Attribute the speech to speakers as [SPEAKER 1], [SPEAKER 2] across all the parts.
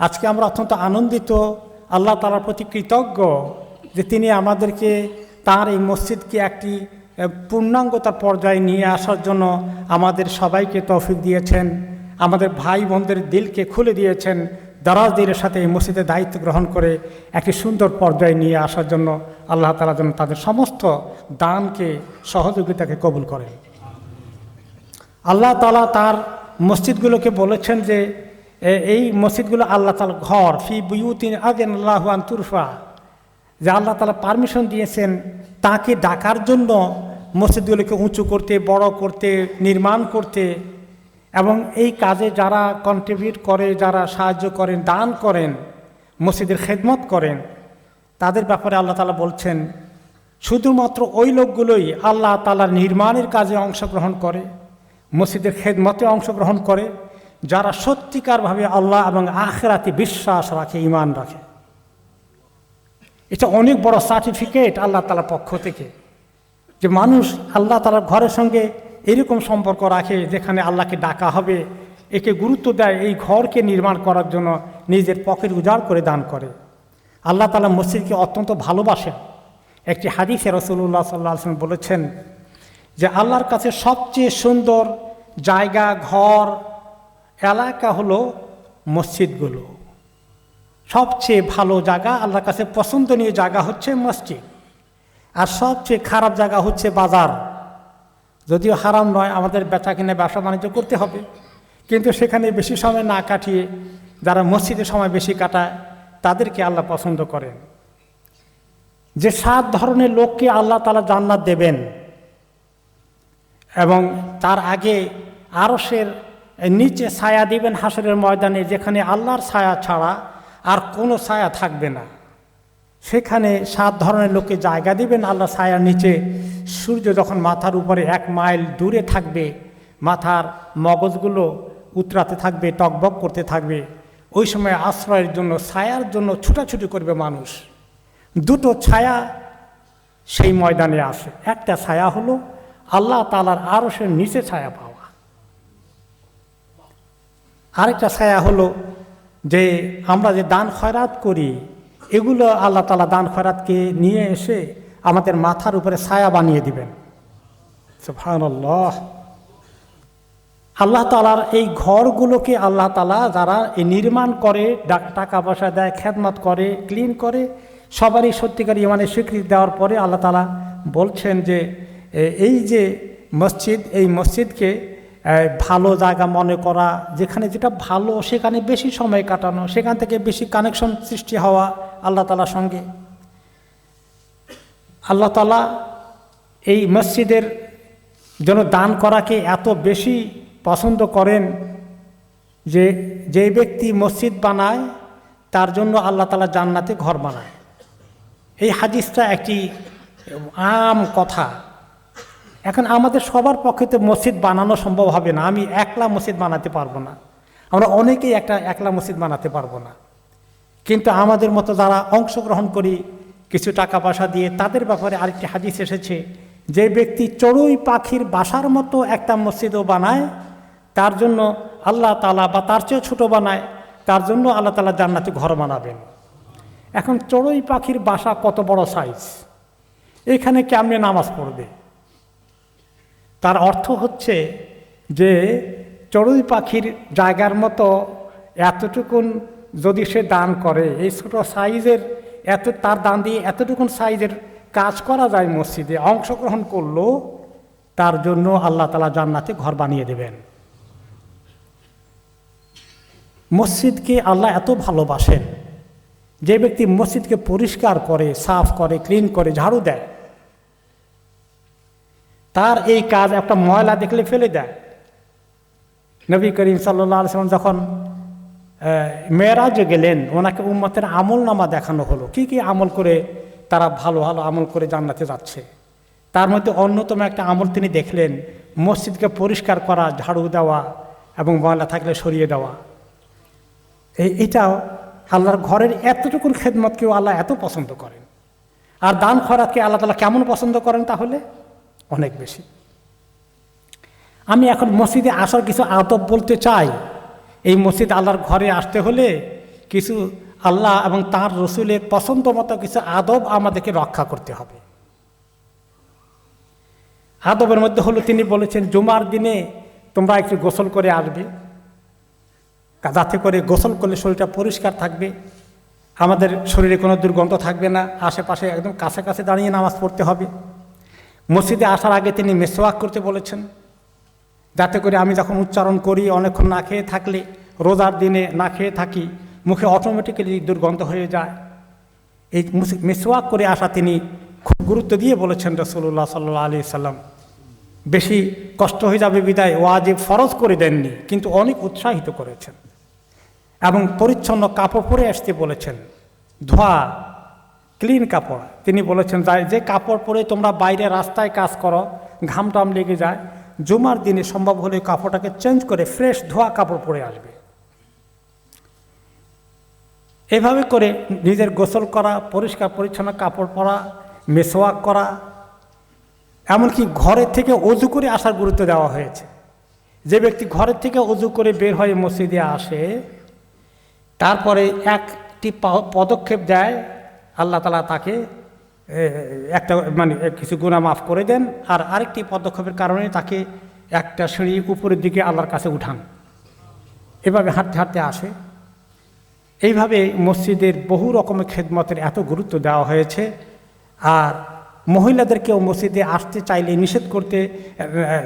[SPEAKER 1] আজকে আমরা অত্যন্ত আনন্দিত, আল্লাহ তালার প্রতি কৃতজ্ঞ যে তিনি আমাদেরকে তার এই মসজিদকে একটি পূর্ণাঙ্গতার পর্যায়ে নিয়ে আসার জন্য আমাদের সবাইকে তৌফিক দিয়েছেন, আমাদের ভাই বোনদের দিলকে খুলে দিয়েছেন দারাজ দিলের সাথে এই মসজিদের দায়িত্ব গ্রহণ করে একটি সুন্দর পর্যায়ে নিয়ে আসার জন্য আল্লাহ তালা যেন তাদের সমস্ত দানকে, সহযোগিতাকে কবুল করেন। আল্লাহ তালা তার মসজিদগুলোকে বলেছেন যে এই মসজিদগুলো আল্লাহ তালার ঘর, ফি বুয়ুতিন আদেন আল্লাহান তুরফা। যে আল্লাহ তালা পারমিশন দিয়েছেন তাকে ডাকার জন্য মসজিদগুলোকে উঁচু করতে, বড় করতে, নির্মাণ করতে এবং এই কাজে যারা কন্ট্রিবিউট করে, যারা সাহায্য করেন, দান করেন, মসজিদের খেদমত করেন, তাদের ব্যাপারে আল্লাহ তালা বলছেন, শুধুমাত্র ওই লোকগুলোই আল্লাহ তালার নির্মাণের কাজে অংশগ্রহণ করে, মসজিদের খেদমতে অংশগ্রহণ করে যারা সত্যিকারভাবে আল্লাহ এবং আখেরাতে বিশ্বাস রাখে ইমান রাখে। এটা অনেক বড় সার্টিফিকেট আল্লাহ তালার পক্ষ থেকে যে মানুষ আল্লাহ তালার ঘরের সঙ্গে এরকম সম্পর্ক রাখে যেখানে আল্লাহকে ডাকা হবে, একে গুরুত্ব দেয় এই ঘরকে নির্মাণ করার জন্য নিজের পকেট উজাড় করে দান করে। আল্লাহ তালা মসজিদকে অত্যন্ত ভালোবাসেন। একটি হাদিসে রসুল্লাহ সাল্লাহ বলেছেন যে, আল্লাহর কাছে সবচেয়ে সুন্দর জায়গা, ঘর এলাকা হলো মসজিদগুলো। সবচেয়ে ভালো জায়গা, আল্লাহর কাছে পছন্দনীয় জায়গা হচ্ছে মসজিদ। আর সবচেয়ে খারাপ জায়গা হচ্ছে বাজার। যদিও হারাম নয়, আমাদের বেচা কিনে ব্যবসা বাণিজ্য করতে হবে। কিন্তু সেখানে বেশি সময় না কাটিয়ে যারা মসজিদে সময় বেশি কাটায়, তাদেরকে আল্লাহ পছন্দ করেন। যে সাত ধরনের লোককে আল্লাহ তালা জান্নাত দেবেন এবং তার আগে আরসের নিচে ছায়া দিবেন হাসরের ময়দানে, যেখানে আল্লাহর ছায়া ছাড়া আর কোনো ছায়া থাকবে না। সেখানে সাত ধরনের লোককে জায়গা দিবেন আল্লাহ ছায়ার নিচে। সূর্য যখন মাথার উপরে এক মাইল দূরে থাকবে, মাথার মগজগুলো উতরাতে থাকবে, টকবক করতে থাকবে, ওই সময় আশ্রয়ের জন্য, ছায়ার জন্য ছুটাছুটি করবে মানুষ। দুটো ছায়া সেই ময়দানে আসে। একটা ছায়া হলো আল্লাহ তালার আরসের নিচে ছায়া পাওয়া। আরেকটা ছায়া হলো যে আমরা যে দান খয়রাত করি, এগুলো আল্লাহ তালা দান খয়রাতকে নিয়ে এসে আমাদের মাথার উপরে ছায়া বানিয়ে দিবেন। আল্লাহ তালার এই ঘরগুলোকে আল্লাহ তালা যারা এই নির্মাণ করে টাকা পয়সা দেয়, খেদমত করে, ক্লিন করে, সবারই সত্যিকার ইমানের স্বীকৃতি দেওয়ার পরে আল্লাহ তালা বলছেন যে এই যে মসজিদ, এই মসজিদকে ভালো জায়গা মনে করা, যেখানে যেটা ভালো, সেখানে বেশি সময় কাটানো, সেখান থেকে বেশি কানেকশন সৃষ্টি হওয়া আল্লাহ তালার সঙ্গে। আল্লাহ তালা এই মসজিদের জন্য দান করাকে এত বেশি পছন্দ করেন যে যে ব্যক্তি মসজিদ বানায়, তার জন্য আল্লাহ তালা জান্নাতে ঘর বানায়। এই হাদিসটা একটি আম কথা। এখন আমাদের সবার পক্ষে তো মসজিদ বানানো সম্ভব হবে না। আমি একলা মসজিদ বানাতে পারব না। আমরা অনেকেই একটা একলা মসজিদ বানাতে পারব না। কিন্তু আমাদের মতো যারা অংশগ্রহণ করি, কিছু টাকা পয়সা দিয়ে, তাদের ব্যাপারে আরেকটি হাদিস এসেছে যে ব্যক্তি চড়ুই পাখির বাসার মতো একটা মসজিদও বানায়, তার জন্য আল্লাহ তালা বা তার চেয়েও ছোটো বানায়, তার জন্য আল্লাহ তালা জান্নাতে ঘর বানাবেন। এখন চড়ুই পাখির বাসা কত বড় সাইজ এখানে কেমনে নামাজ পড়বে? তার অর্থ হচ্ছে যে চড়ুই পাখির জায়গার মতো এতটুকুন যদি সে দান করে, এই ছোট সাইজের এত, তার দান দিয়ে এতটুকুন সাইজের কাজ করা যায় মসজিদে, অংশগ্রহণ করল, তার জন্য আল্লাহ তালা জান্নাতে ঘর বানিয়ে দেবেন। মসজিদকে আল্লাহ এত ভালোবাসেন। যে ব্যক্তি মসজিদকে পরিষ্কার করে, সাফ করে, ক্লিন করে, ঝাড়ু দেয় তার এই কাজ একটা ময়লা দেখলে ফেলে দেয়। নবী করিম সাল্লাম যখন মেয়েরাজে গেলেন, ওনাকে উম্মতের আমল নামা দেখানো হলো। কি কি আমল করে তারা ভালো ভালো আমল করে জান্নাতে যাচ্ছে। তার মধ্যে অন্যতম একটা আমল তিনি দেখলেন, মসজিদকে পরিষ্কার করা, ঝাড়ু দেওয়া এবং ময়লা থাকলে সরিয়ে দেওয়া। এই, এটাও আল্লাহর ঘরের এতটুকুন খেদমতকেও আল্লাহ এত পছন্দ করেন। আর দান খরাতকে আল্লাহ তালা কেমন পছন্দ করেন তাহলে? অনেক বেশি। আমি এখন মসজিদে আসার কিছু আদব বলতে চাই। এই মসজিদ আল্লাহর ঘরে আসতে হলে কিছু আল্লাহ এবং তার রসুলের পছন্দ মতো কিছু আদব আমাদেরকে রক্ষা করতে হবে। আদবের মধ্যে হলো তিনি বলেছেন, জুমার দিনে তোমরা একটু গোসল করে আসবে। যাতে করে গোসল করলে শরীরটা পরিষ্কার থাকবে। আমাদের শরীরে কোনো দুর্গন্ধ থাকবে না। আশেপাশে একদম কাছে কাছে দাঁড়িয়ে নামাজ পড়তে হবে। মসজিদে আসার আগে তিনি মেসোয়াক করতে বলেছেন। যাতে করে আমি যখন উচ্চারণ করি, অনেকক্ষণ না খেয়ে থাকলে, রোজার দিনে না খেয়ে থাকি, মুখে অটোমেটিক্যালি দুর্গন্ধ হয়ে যায়। এই মেসোয়াক করে আসা তিনি খুব গুরুত্ব দিয়ে বলেছেন রসুল্লাহ সাল্লাহ আলি সাল্লাম বেশি কষ্ট হয়ে যাবে বিদায়, ওয়াজিব ফরজ করে দেননি, কিন্তু অনেক উৎসাহিত করেছেন। এবং পরিচ্ছন্ন কাপড় পরে আসতে বলেছেন। ধোয়া ক্লিন কাপড়। তিনি বলেছেন যা- যে কাপড় পরে তোমরা বাইরে রাস্তায় কাজ করো ঘাম টাম লেগে যায়, জুমার দিনে সম্ভব হলে কাপড়টাকে চেঞ্জ করে ফ্রেশ ধোয়া কাপড় পরে আসবে। এভাবে করে নিজের গোসল করা, পরিষ্কার পরিচ্ছন্ন কাপড় পরা মেসোয়াক করা, এমনকি ঘরের থেকে অজু করে আসার গুরুত্ব দেওয়া হয়েছে। যে ব্যক্তি ঘরের থেকে অজু করে বের হয়ে মসজিদে আসে, তারপরে একটি পদক্ষেপ দেয় আল্লাহ তালা তাকে একটা মানে কিছু গুণা মাফ করে দেন। আর আরেকটি পদক্ষেপের কারণে তাকে একটা সিঁড়ি উপরের দিকে আল্লাহর কাছে উঠান। এভাবে হাঁটতে হাঁটতে আসে। এইভাবে মসজিদের বহু রকমের খেদমতের এত গুরুত্ব দেওয়া হয়েছে। আর মহিলাদেরকেও মসজিদে আসতে চাইলে নিষেধ করতে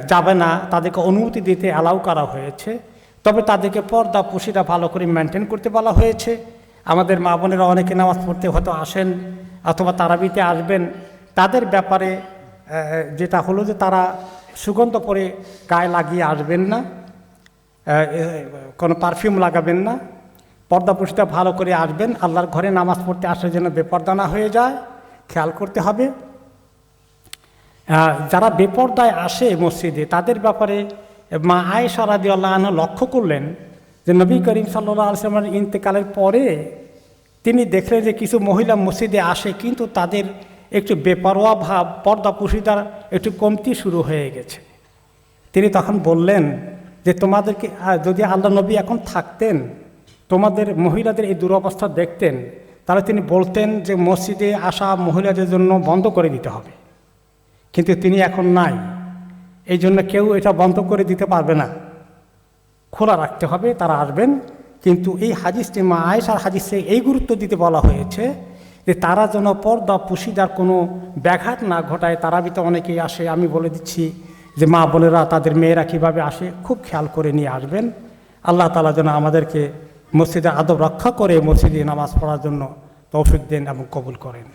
[SPEAKER 1] যাবে না। তাদেরকে অনুমতি দিতে অ্যালাউ করা হয়েছে। তবে তাদেরকে পর্দা পুশিটা ভালো করে মেনটেন করতে বলা হয়েছে। আমাদের মা বোনেরা অনেকে নামাজ পড়তে হয়তো আসেন অথবা তারাবিতে আসবেন, তাদের ব্যাপারে যেটা হলো যে তারা সুগন্ধ পরে গায়ে লাগিয়ে আসবেন না কোনো পারফিউম লাগাবেন না, পর্দা পুষ্টা ভালো করে আসবেন, আল্লাহর ঘরে নামাজ পড়তে আসার জন্য বেপর্দা না হয়ে যায়, খেয়াল করতে হবে। যারা বেপর্দায় আসে মসজিদে, তাদের ব্যাপারে মা আয়েশা রাদি আল্লাহ লক্ষ্য করলেন যে নবী করিম সাল্লাহ আসলামের ইন্তেকালের পরে তিনি দেখলেন যে কিছু মহিলা মসজিদে আসে, কিন্তু তাদের একটু বেপরোয়া ভাব, পর্দা পুশিদার একটু কমতি শুরু হয়ে গেছে। তিনি তখন বললেন যে, তোমাদেরকে যদি আল্লাহ নবী এখন থাকতেন, তোমাদের মহিলাদের এই দুরবস্থা দেখতেন, তাহলে তিনি বলতেন যে, মসজিদে আসা মহিলাদের জন্য বন্ধ করে দিতে হবে। কিন্তু তিনি এখন নাই। এই জন্য কেউ এটা বন্ধ করে দিতে পারবে না। খোলা রাখতে হবে, তারা আসবেন। কিন্তু এই হাদিসটি মা আয়েশার হাদিসে এই গুরুত্ব দিতে বলা হয়েছে যে তারা যেন পর্দা পুশিদার কোনো ব্যাঘাত না ঘটায়। তারা বিতে অনেকেই আসে, আমি বলে দিচ্ছি যে মা বোনেরা, তাদের মেয়েরা কীভাবে আসে, খুব খেয়াল করে নিয়ে আসবেন। আল্লাহ তালা যেন আমাদেরকে মসজিদে আদব রক্ষা করে মসজিদে নামাজ পড়ার জন্য তৌফিক দেন এবং কবুল করেন।